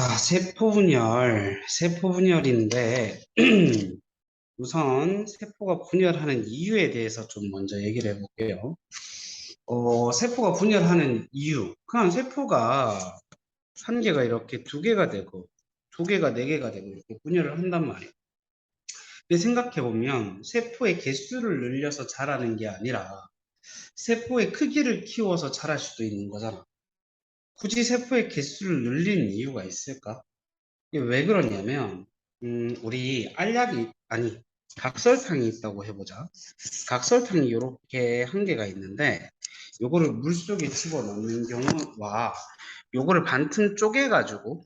자, 세포 분열, 세포 분열인데, 우선 세포가 분열하는 이유에 대해서 좀 먼저 얘기를 해볼게요. 어, 세포가 분열하는 이유. 그냥 세포가 한 개가 이렇게 두 개가 되고, 두 개가 네 개가 되고, 이렇게 분열을 한단 말이에요. 근데 생각해보면, 세포의 개수를 늘려서 자라는 게 아니라, 세포의 크기를 키워서 자랄 수도 있는 거잖아. 굳이 세포의 개수를 늘리는 이유가 있을까? 왜 그러냐면, 음, 우리 알약이, 아니, 각설탕이 있다고 해보자. 각설탕이 이렇게 한 개가 있는데, 요거를 물 속에 집어넣는 경우와, 요거를 반틈 쪼개가지고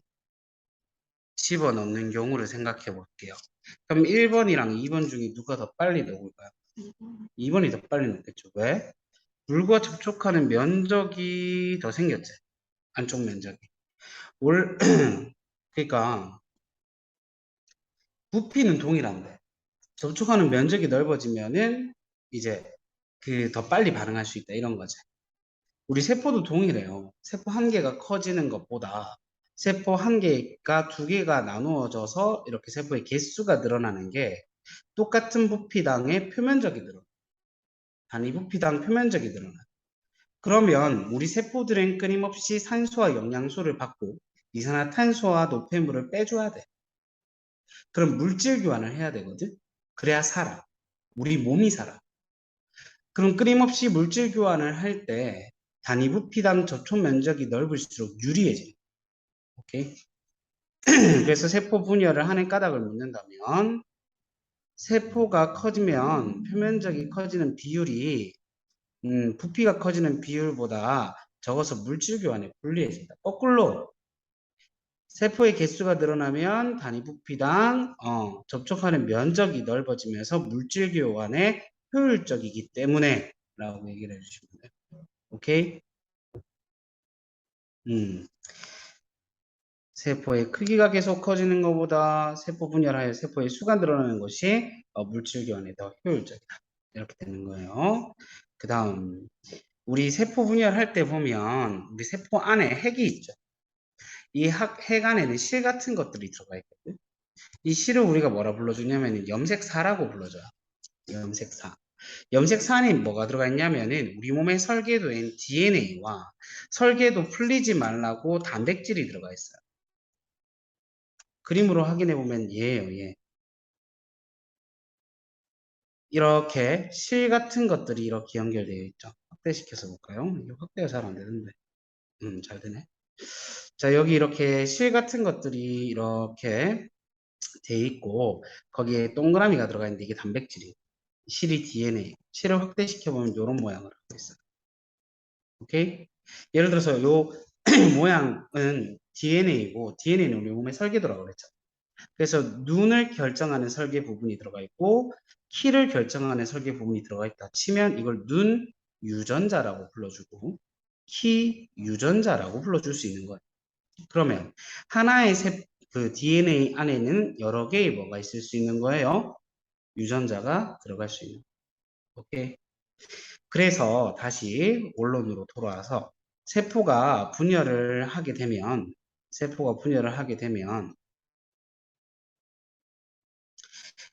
집어넣는 경우를 생각해 볼게요. 그럼 1번이랑 2번 중에 누가 더 빨리 녹을까요? 2번이 더 빨리 녹겠죠. 왜? 물과 접촉하는 면적이 더 생겼지. 안쪽 면적이. 올, 그러니까 부피는 동일한데 접촉하는 면적이 넓어지면은 이제 그 더 빨리 반응할 수 있다 이런 거지. 우리 세포도 동일해요. 세포 한 개가 커지는 것보다 세포 한 개가 두 개가 나누어져서 이렇게 세포의 개수가 늘어나는 게 똑같은 부피당의 표면적이 늘어나. 단위 부피당 표면적이 늘어나. 그러면 우리 세포들은 끊임없이 산소와 영양소를 받고 이산화탄소와 노폐물을 빼줘야 돼. 그럼 물질 교환을 해야 되거든. 그래야 살아. 우리 몸이 살아. 그럼 끊임없이 물질 교환을 할 때 단위 부피당 접촉 면적이 넓을수록 유리해져. 오케이. 그래서 세포 분열을 하는 까닭을 묻는다면 세포가 커지면 표면적이 커지는 비율이 음, 부피가 커지는 비율보다 적어서 물질 교환에 불리해진다. 거꾸로 세포의 개수가 늘어나면 단위 부피당 어, 접촉하는 면적이 넓어지면서 물질 교환에 효율적이기 때문에 라고 얘기를 해주시면 돼요. 오케이? 음. 세포의 크기가 계속 커지는 것보다 세포 분열하여 세포의 수가 늘어나는 것이 어, 물질 교환에 더 효율적이다. 이렇게 되는 거예요. 그 다음 우리 세포 분열할 때 보면 우리 세포 안에 핵이 있죠. 이 핵 안에는 실 같은 것들이 들어가 있거든. 이 실을 우리가 뭐라 불러주냐면 염색사라고 불러줘요. 염색사. 염색사 안에 뭐가 들어가 있냐면은 우리 몸의 설계도인 DNA와 설계도 풀리지 말라고 단백질이 들어가 있어요. 그림으로 확인해 보면 얘예요, 얘. 이렇게 실 같은 것들이 이렇게 연결되어 있죠. 확대시켜서 볼까요? 이게 확대가 잘 안 되는데. 음, 잘 되네. 자, 여기 이렇게 실 같은 것들이 이렇게 돼 있고 거기에 동그라미가 들어가 있는데 이게 단백질이 실이 DNA 실을 확대시켜 보면 이런 모양을 하고 있어요. 오케이? 예를 들어서 요 모양은 DNA고 DNA는 우리 몸의 설계도라고 그랬죠. 그래서 눈을 결정하는 설계 부분이 들어가 있고 키를 결정하는 설계 부분이 들어가 있다 치면 이걸 눈 유전자라고 불러주고 키 유전자라고 불러줄 수 있는 거예요. 그러면 하나의 세, 그 DNA 안에는 여러 개의 뭐가 있을 수 있는 거예요. 유전자가 들어갈 수 있는. 오케이. 그래서 다시 원론으로 돌아와서 세포가 분열을 하게 되면 세포가 분열을 하게 되면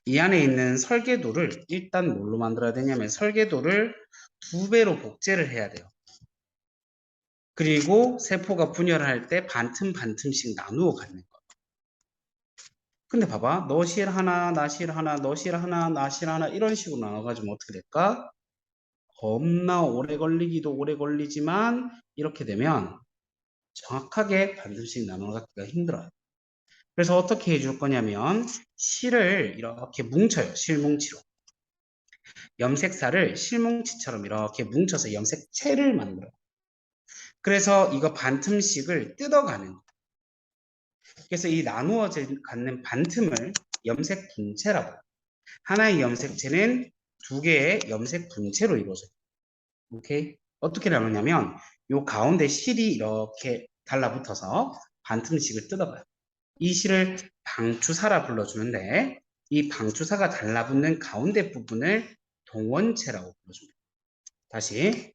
이 안에 있는 설계도를 일단 뭘로 만들어야 되냐면 설계도를 두 배로 복제를 해야 돼요. 그리고 세포가 분열할 때 반틈 반틈씩 나누어 갖는 거. 근데 봐봐. 너실 하나, 나실 하나, 너실 하나, 나실 하나 이런 식으로 나눠가지고 어떻게 될까? 겁나 오래 걸리기도 오래 걸리지만 이렇게 되면 정확하게 반틈씩 나눠 갖기가 힘들어요. 그래서 어떻게 해줄 거냐면 실을 이렇게 뭉쳐요. 실뭉치로. 염색사를 실뭉치처럼 이렇게 뭉쳐서 염색체를 만들어요. 그래서 이거 반틈씩을 뜯어가는. 그래서 이 나누어져 갖는 반틈을 염색 분체라고. 하나의 염색체는 두 개의 염색 분체로 이루어져요. 오케이? 어떻게 나누냐면 요 가운데 실이 이렇게 달라붙어서 반틈씩을 뜯어가요. 이 실을 방추사라 불러주는데 이 방추사가 달라붙는 가운데 부분을 동원체라고 불러줍니다. 다시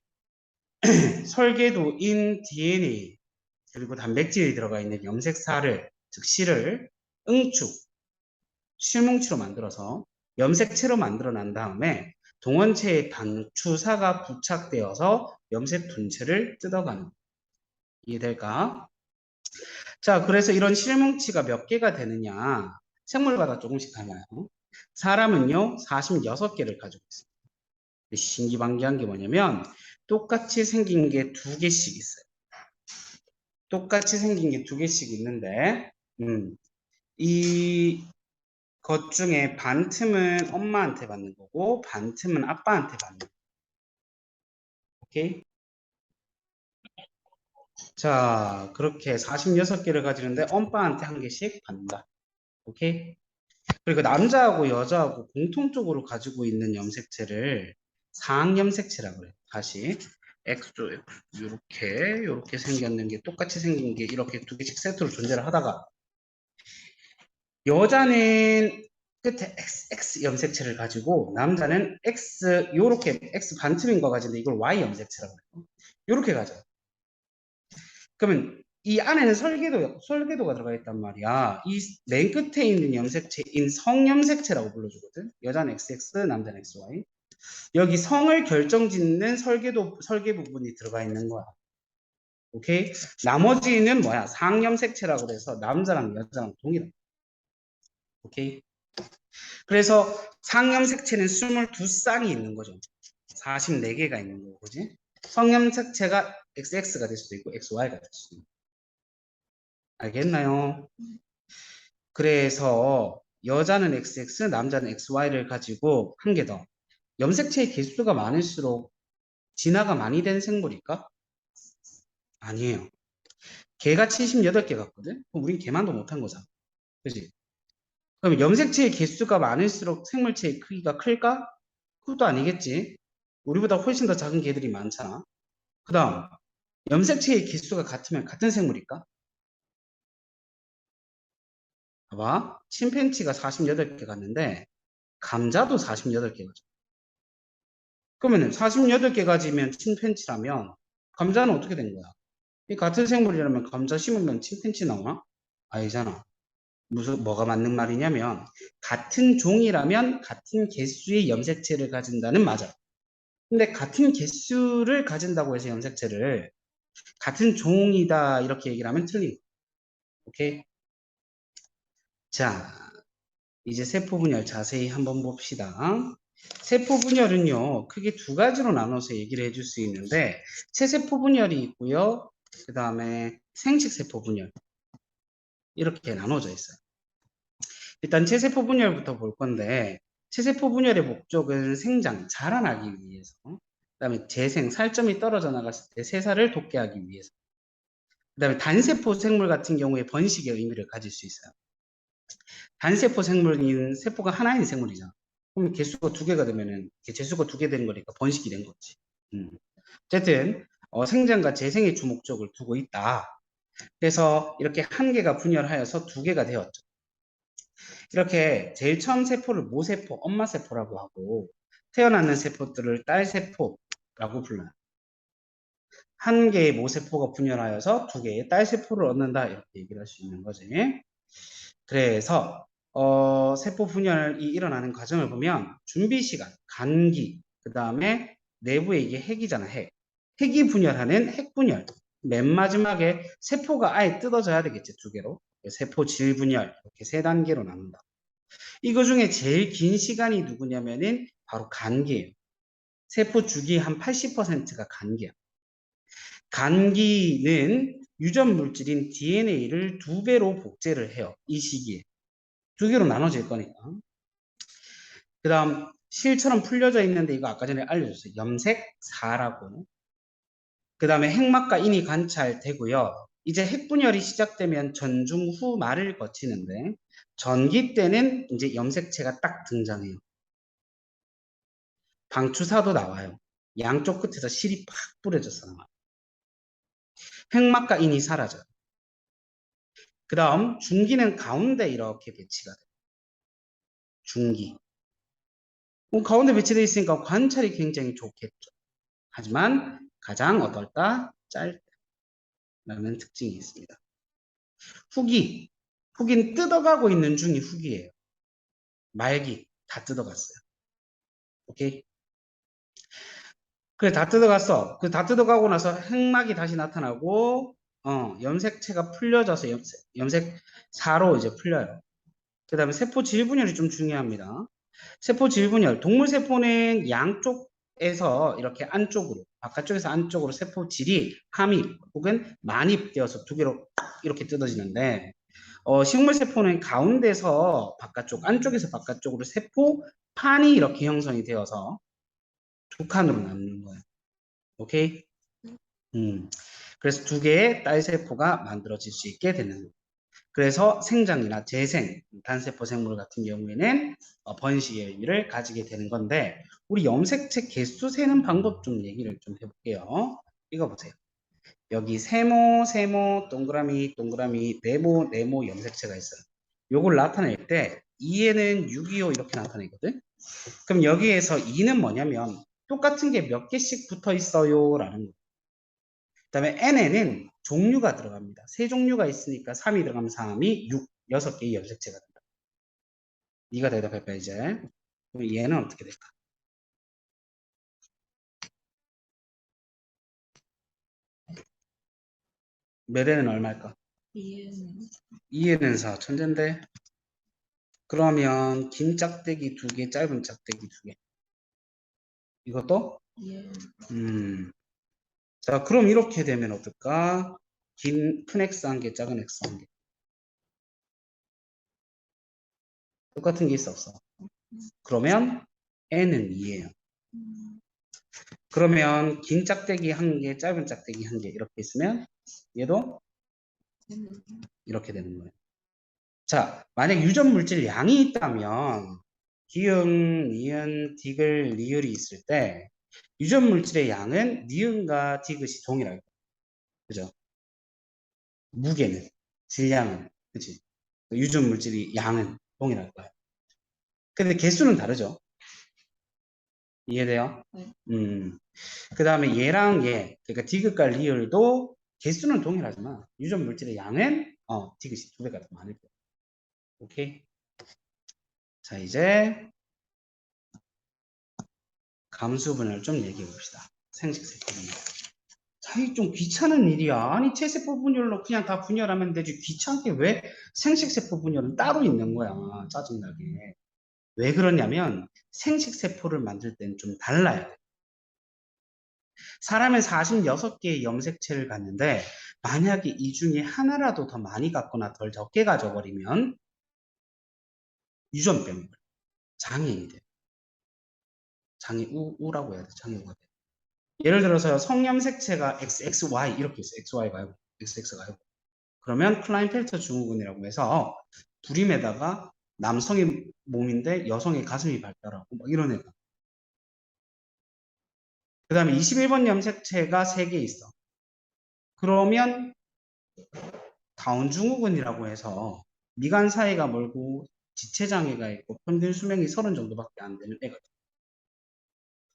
설계도인 DNA 그리고 단백질이 들어가 있는 염색사를 즉 실을 응축, 실뭉치로 만들어서 염색체로 만들어 난 다음에 동원체의 방추사가 부착되어서 염색 분체를 뜯어가는 이해될까? 자, 그래서 이런 실뭉치가 몇 개가 되느냐? 생물마다 조금씩 달라요. 사람은요, 46개를 가지고 있습니다. 신기방기한 게 뭐냐면 똑같이 생긴 게 두 개씩 있어요. 똑같이 생긴 게 두 개씩 있는데 음, 이 것 중에 반 틈은 엄마한테 받는 거고 반 틈은 아빠한테 받는 거. 오케이? 자, 그렇게 46개를 가지는데 엄빠한테 한 개씩 받는다. 오케이? 그리고 남자하고 여자하고 공통적으로 가지고 있는 염색체를 상염색체라고 그래요. 다시 X조 이렇게 이렇게 생겼는 게 똑같이 생긴 게 이렇게 두 개씩 세트로 존재를 하다가 여자는 끝에 X, X 염색체를 가지고 남자는 X 요렇게 X 반틈인 거 가지는데 이걸 Y 염색체라고 해요. 요렇게 가져요. 그러면 이 안에는 설계도, 설계도가 들어가 있단 말이야. 이 맨 끝에 있는 염색체인 성염색체라고 불러주거든. 여자는 XX, 남자는 XY. 여기 성을 결정짓는 설계도, 설계 부분이 들어가 있는 거야. 오케이? 나머지는 뭐야? 상염색체라고 그래서 남자랑 여자랑 동일해. 오케이? 그래서 상염색체는 22쌍이 있는 거죠. 44개가 있는 거고, 그지? 성염색체가 XX가 될 수도 있고, XY가 될 수도 있고. 알겠나요? 그래서 여자는 XX, 남자는 XY를 가지고 한 개 더. 염색체의 개수가 많을수록 진화가 많이 된 생물일까? 아니에요. 개가 78개 같거든? 그럼 우린 개만도 못한 거잖아. 그지? 그럼 염색체의 개수가 많을수록 생물체의 크기가 클까? 그것도 아니겠지. 우리보다 훨씬 더 작은 개들이 많잖아. 그 다음, 염색체의 개수가 같으면 같은 생물일까? 봐봐. 침팬치가 48개 갔는데, 감자도 48개 가죠. 그러면 48개 가지면 침팬치라면, 감자는 어떻게 된 거야? 이 같은 생물이라면 감자 심으면 침팬치 나오나? 아니잖아. 무슨 뭐가 맞는 말이냐면 같은 종이라면 같은 개수의 염색체를 가진다는 맞아. 근데 같은 개수를 가진다고 해서 염색체를 같은 종이다 이렇게 얘기를 하면 틀린. 오케이? 자, 이제 세포 분열 자세히 한번 봅시다. 세포 분열은요, 크게 두 가지로 나눠서 얘기를 해줄 수 있는데, 체세포 분열이 있고요, 그 다음에 생식세포 분열. 이렇게 나눠져 있어요. 일단 체세포 분열부터 볼 건데, 체세포 분열의 목적은 생장, 자라나기 위해서, 그 다음에 재생, 살점이 떨어져 나갔을 때 세살을 돋게 하기 위해서, 그 다음에 단세포 생물 같은 경우에 번식의 의미를 가질 수 있어요. 단세포 생물인 세포가 하나인 생물이잖아. 그럼 개수가 두 개가 되면은 개수가 두 개 되는 거니까 번식이 된 거지. 음. 어쨌든 어, 생장과 재생의 주목적을 두고 있다. 그래서 이렇게 한 개가 분열하여서 두 개가 되었죠. 이렇게 제일 처음 세포를 모세포, 엄마세포라고 하고 태어나는 세포들을 딸세포 라고 불러요. 한 개의 모세포가 분열하여서 두 개의 딸세포를 얻는다 이렇게 얘기를 할 수 있는 거지. 그래서 어, 세포 분열이 일어나는 과정을 보면 준비 시간, 간기, 그 다음에 내부에 이게 핵이잖아, 핵. 핵이 분열하는 핵 분열. 맨 마지막에 세포가 아예 뜯어져야 되겠지, 두 개로. 세포 질 분열, 이렇게 세 단계로 나눈다. 이거 중에 제일 긴 시간이 누구냐면은 바로 간기예요. 세포 주기 한 80%가 간기야. 간기는 유전 물질인 DNA를 두 배로 복제를 해요. 이 시기에. 두 개로 나눠질 거니까. 그 다음 실처럼 풀려져 있는데 이거 아까 전에 알려줬어요. 염색사라고. 그 다음에 핵막과 인이 관찰되고요. 이제 핵분열이 시작되면 전중 후 말을 거치는데 전기 때는 이제 염색체가 딱 등장해요. 방추사도 나와요. 양쪽 끝에서 실이 팍 뿌려져서 나와요. 핵막과 인이 사라져요. 그 다음 중기는 가운데 이렇게 배치가 돼요. 중기. 그럼 가운데 배치되어 있으니까 관찰이 굉장히 좋겠죠. 하지만 가장 어떨까? 짧다 라는 특징이 있습니다. 후기. 후기는 뜯어가고 있는 중이 후기예요. 말기 다 뜯어갔어요. 오케이? 그래 다 뜯어갔어. 그 다 뜯어가고 나서 흑막이 다시 나타나고 어, 염색체가 풀려져서 염색, 염색 사로 이제 풀려요. 그 다음에 세포 질분열이 좀 중요합니다. 세포 질분열, 동물 세포는 양쪽에서 이렇게 안쪽으로, 바깥쪽에서 안쪽으로 세포 질이 함입 혹은 만입되어서 두 개로 이렇게 뜯어지는데, 어, 식물 세포는 가운데서 바깥쪽, 안쪽에서 바깥쪽으로 세포 판이 이렇게 형성이 되어서 두 칸으로 나누는 거예요. 오케이? 음. 그래서 두 개의 딸 세포가 만들어질 수 있게 되는 거예요. 그래서 생장이나 재생, 단세포 생물 같은 경우에는 어, 번식의 의미를 가지게 되는 건데 우리 염색체 개수 세는 방법 좀 얘기를 좀 해볼게요. 이거 보세요. 여기 세모, 세모, 동그라미, 동그라미, 네모, 네모 염색체가 있어요. 요걸 나타낼 때 2에는 625 이렇게 나타내거든. 그럼 여기에서 2는 뭐냐면 똑같은 게 몇 개씩 붙어 있어요 라는 거예요. 그 다음에 n에는 종류가 들어갑니다. 세 종류가 있으니까 3이 들어가면 3이 6, 6개의 염색체가 된다. 네가 대답해봐 이제. 그럼 얘는 어떻게 될까? 몇 에는 얼마일까? 이해는 2에는 4, 천재인데. 그러면 긴 짝대기 두 개, 짧은 짝대기 두 개. 이것도? 이해 음. 자, 그럼 이렇게 되면 어떨까? 긴, 큰 X 한 개, 작은 X 한 개. 똑같은 게 있어, 없어? 그러면 N은 2예요. 음, 그러면 긴 짝대기 한 개, 짧은 짝대기 한 개 이렇게 있으면 얘도 쟤는 이렇게 되는 거예요. 자, 만약 유전 물질 양이 있다면 기응, 니은, 디귿, 리을이 있을 때 유전 물질의 양은 니은과 디귿이 동일하고 그죠? 무게는 질량은 그치? 유전 물질이 양은 동일할 거예요. 근데 개수는 다르죠? 이해돼요? 네. 음. 그 다음에 얘랑 얘, 그러니까 디귿과 리을도 개수는 동일하지만 유전 물질의 양은 어, 디귿이 두 배가 더 많을 거예요. 오케이? 자, 이제 감수 분열 좀 얘기해 봅시다. 생식세포 분열. 자, 이좀 귀찮은 일이야. 아니, 체세포 분열로 그냥 다 분열하면 되지. 귀찮게 왜 생식세포 분열은 따로 있는 거야. 짜증나게. 왜 그러냐면 생식세포를 만들 때는 좀 달라야 돼. 사람은 46개의 염색체를 갖는데 만약에 이 중에 하나라도 더 많이 갖거나 덜 적게 가져버리면 유전 병, 장애인이 돼. 장애 우, 우라고 해야 돼. 장애우가 돼. 예를 들어서 성염색체가 XXY 이렇게 있어. XY가 아니고 XX가 아니고. 그러면 클라인펠터 증후군이라고 해서 불임에다가 남성의 몸인데 여성의 가슴이 발달하고 막 이런 애가. 그 다음에 21번 염색체가 3개 있어. 그러면 다운 증후군이라고 해서 미간 사이가 멀고 지체장애가 있고 평균 수명이 30 정도밖에 안 되는 애가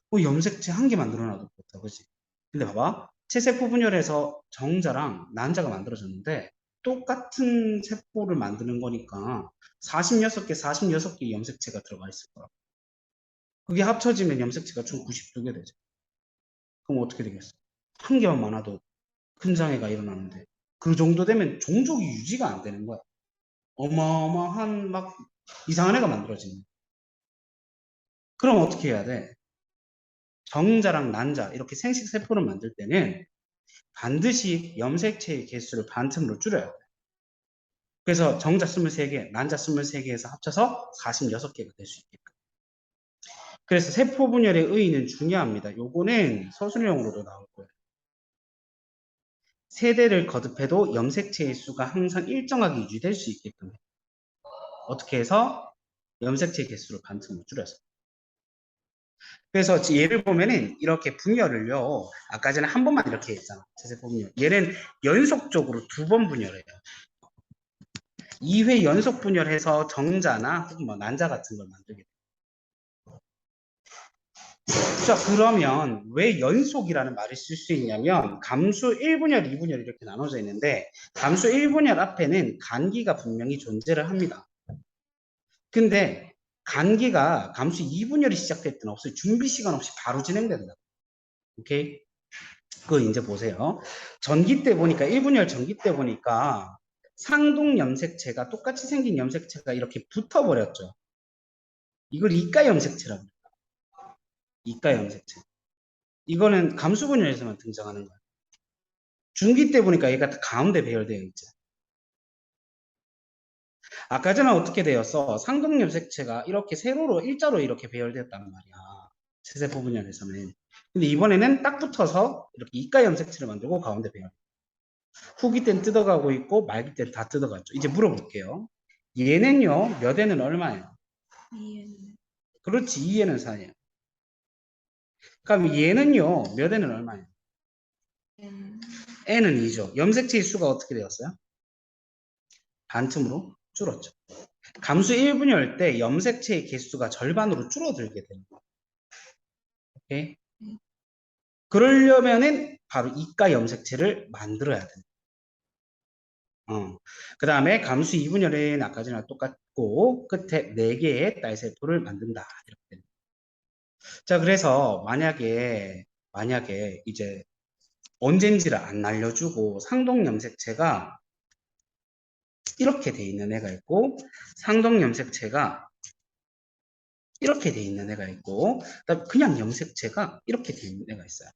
뭐 염색체 한 개 만들어놔도 좋다, 그지? 근데 봐봐. 체세포 분열에서 정자랑 난자가 만들어졌는데 똑같은 세포를 만드는 거니까 46개, 46개 염색체가 들어가 있을 거야. 그게 합쳐지면 염색체가 총 92개 되죠. 그럼 어떻게 되겠어? 한 개만 많아도 큰 장애가 일어나는데 그 정도 되면 종족이 유지가 안 되는 거야. 어마어마한 막 이상한 애가 만들어지는. 그럼 어떻게 해야 돼? 정자랑 난자 이렇게 생식 세포를 만들 때는 반드시 염색체의 개수를 반틈으로 줄여야 돼. 그래서 정자 23개, 난자 23개에서 합쳐서 46개가 될 수 있게끔. 그래서 세포 분열의 의의는 중요합니다. 요거는 서술형으로도 나올 거예요. 세대를 거듭해도 염색체의 수가 항상 일정하게 유지될 수 있게끔 해요. 어떻게 해서 염색체 개수를 반틈으로 줄여서. 그래서 얘를 보면은 이렇게 분열을요. 아까 전에 한 번만 이렇게 했잖아. 제세포 분열. 얘는 연속적으로 두 번 분열해요. 2회 연속 분열해서 정자나 혹은 뭐 난자 같은 걸 만들게 돼요. 자, 그러면 왜 연속이라는 말을 쓸 수 있냐면 감수 1분열, 2분열 이렇게 나눠져 있는데 감수 1분열 앞에는 간기가 분명히 존재를 합니다. 근데 간기가 감수 2분열이 시작될 때는 없어요. 준비 시간 없이 바로 진행된다. 오케이? 그거 이제 보세요. 전기 때 보니까 1분열 전기 때 보니까 상동 염색체가 똑같이 생긴 염색체가 이렇게 붙어버렸죠. 이걸 이가 염색체라고 해요. 이가 염색체. 이거는 감수 분열에서만 등장하는 거예요. 중기 때 보니까 얘가 다 가운데 배열되어 있죠. 아까 전에 어떻게 되었어? 상동 염색체가 이렇게 세로로 일자로 이렇게 배열되었단 말이야. 세세포 분열에서는. 근데 이번에는 딱 붙어서 이렇게 이가 염색체를 만들고 가운데 배열. 후기 땐 뜯어가고 있고 말기 땐 다 뜯어갔죠. 이제 물어볼게요. 얘는요, 몇 에는 얼마예요? 이해는 그렇지, 2에는 4예요. 그럼 얘는요, 몇 에는 얼마예요? N n은 2죠. 염색체의 수가 어떻게 되었어요? 반틈으로 줄었죠. 감수 1분열 때 염색체의 개수가 절반으로 줄어들게 되는 거예요. 오케이? 음. 그러려면은 바로 이가 염색체를 만들어야 됩니다. 어. 그 다음에 감수 2분열은 아까 전에 똑같고 끝에 4개의 딸세포를 만든다. 이렇게 됩니다. 자, 그래서 만약에 만약에 이제 언젠지를 안 알려주고 상동 염색체가 이렇게 돼 있는 애가 있고 상동 염색체가 이렇게 돼 있는 애가 있고 그냥 염색체가 이렇게 돼 있는 애가 있어요.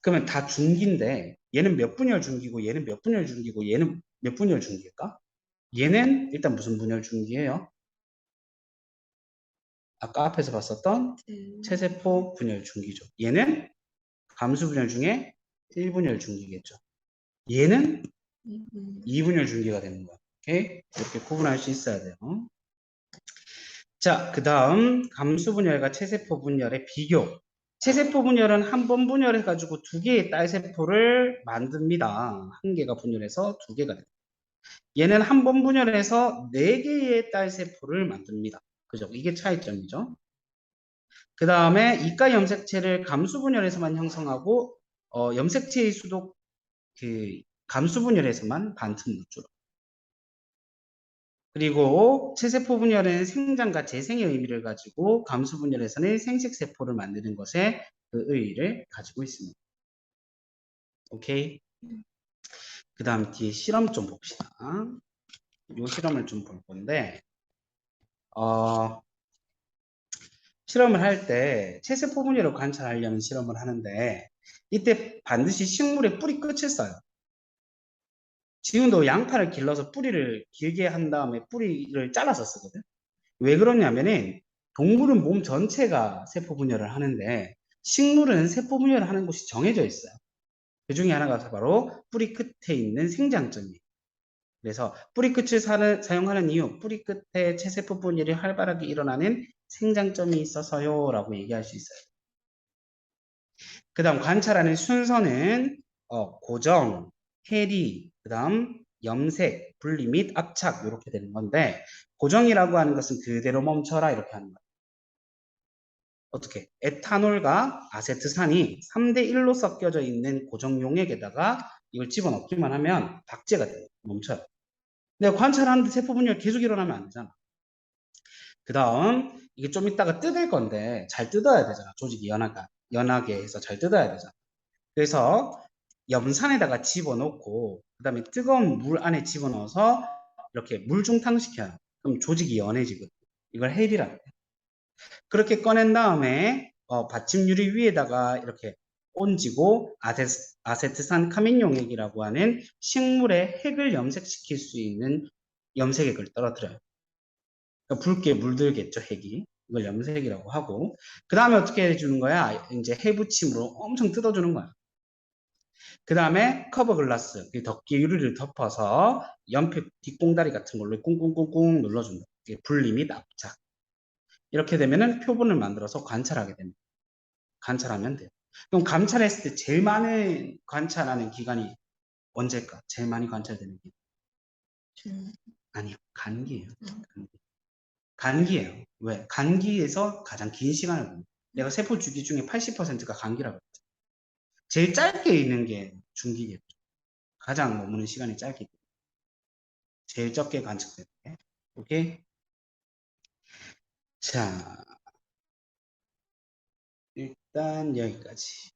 그러면 다 중기인데 얘는 몇 분열 중기고 얘는 몇 분열 중기고 얘는 몇 분열 중기일까? 얘는 일단 무슨 분열 중기예요? 아까 앞에서 봤었던 드 체세포 분열 중기죠. 얘는 감수 분열 중에 1분열 중기겠죠. 얘는 2분 2분열 중기가 되는 거야. 오케이? 이렇게 구분할 수 있어야 돼요. 자, 그 다음 감수 분열과 체세포 분열의 비교. 체세포 분열은 한 번 분열해가지고 두 개의 딸세포를 만듭니다. 한 개가 분열해서 두 개가 됩니다. 얘는 한 번 분열해서 네 개의 딸세포를 만듭니다. 그죠? 이게 차이점이죠. 그 다음에 이가 염색체를 감수 분열에서만 형성하고 어, 염색체의 수도 그 감수 분열에서만 반틈으로 줄어. 그리고 체세포 분열은 생장과 재생의 의미를 가지고 감수 분열에서는 생식 세포를 만드는 것에 그 의의를 가지고 있습니다. 오케이? 그 다음 뒤에 실험 좀 봅시다. 요 실험을 좀 볼 건데, 어, 실험을 할 때 체세포 분열을 관찰하려면 실험을 하는데, 이때 반드시 식물의 뿌리 끝을 써요. 지금도 양파를 길러서 뿌리를 길게 한 다음에 뿌리를 잘라서 쓰거든. 왜 그러냐면은 동물은 몸 전체가 세포 분열을 하는데 식물은 세포 분열을 하는 곳이 정해져 있어요. 그 중에 하나가 바로 뿌리 끝에 있는 생장점이에요. 그래서 뿌리 끝을 사는- 사용하는 이유, 뿌리 끝에 체세포 분열이 활발하게 일어나는 생장점이 있어서요 라고 얘기할 수 있어요. 그 다음 관찰하는 순서는 어, 고정, 해리, 그 다음 염색, 분리 및 압착 이렇게 되는 건데 고정이라고 하는 것은 그대로 멈춰라 이렇게 하는 거예요. 어떻게? 에탄올과 아세트산이 3대 1로 섞여져 있는 고정 용액에다가 이걸 집어넣기만 하면 박제가 돼요. 멈춰요. 내가 관찰하는데 세포 분열 계속 일어나면 안 되잖아. 그 다음 이게 좀 이따가 뜯을 건데 잘 뜯어야 되잖아. 조직이 연하가 연하게 해서 잘 뜯어야 되잖아. 그래서 염산에다가 집어넣고 그다음에 뜨거운 물 안에 집어넣어서 이렇게 물 중탕시켜요. 그럼 조직이 연해지거든. 이걸 헬이라고 해요. 그렇게 꺼낸 다음에 어, 받침 유리 위에다가 이렇게 얹고 아세트, 아세트산 카민 용액이라고 하는 식물의 핵을 염색시킬 수 있는 염색액을 떨어뜨려요. 그러니까 붉게 물들겠죠, 핵이. 이걸 염색이라고 하고. 그 다음에 어떻게 해주는 거야? 이제 해부침으로 엄청 뜯어주는 거야. 그 다음에 커버 글라스, 그 덮개 유리를 덮어서 연필 뒷공다리 같은 걸로 꿍꿍꿍꿍 눌러준다. 이게 분리 및 압착. 이렇게 되면은 표본을 만들어서 관찰하게 됩니다. 관찰하면 돼요. 그럼 관찰했을 때 제일 많은 관찰하는 기간이 언제일까? 제일 많이 관찰되는 기간. 중 아니요. 간기예요. 음. 간기. 간기예요. 왜? 간기에서 가장 긴 시간을 봅니다. 내가 세포 주기 중에 80%가 감기라고. 제일 짧게 있는 게 중기겠죠. 가장 머무는 시간이 짧게. 제일 적게 관측되는 게. 오케이? 자, 일단 여기까지.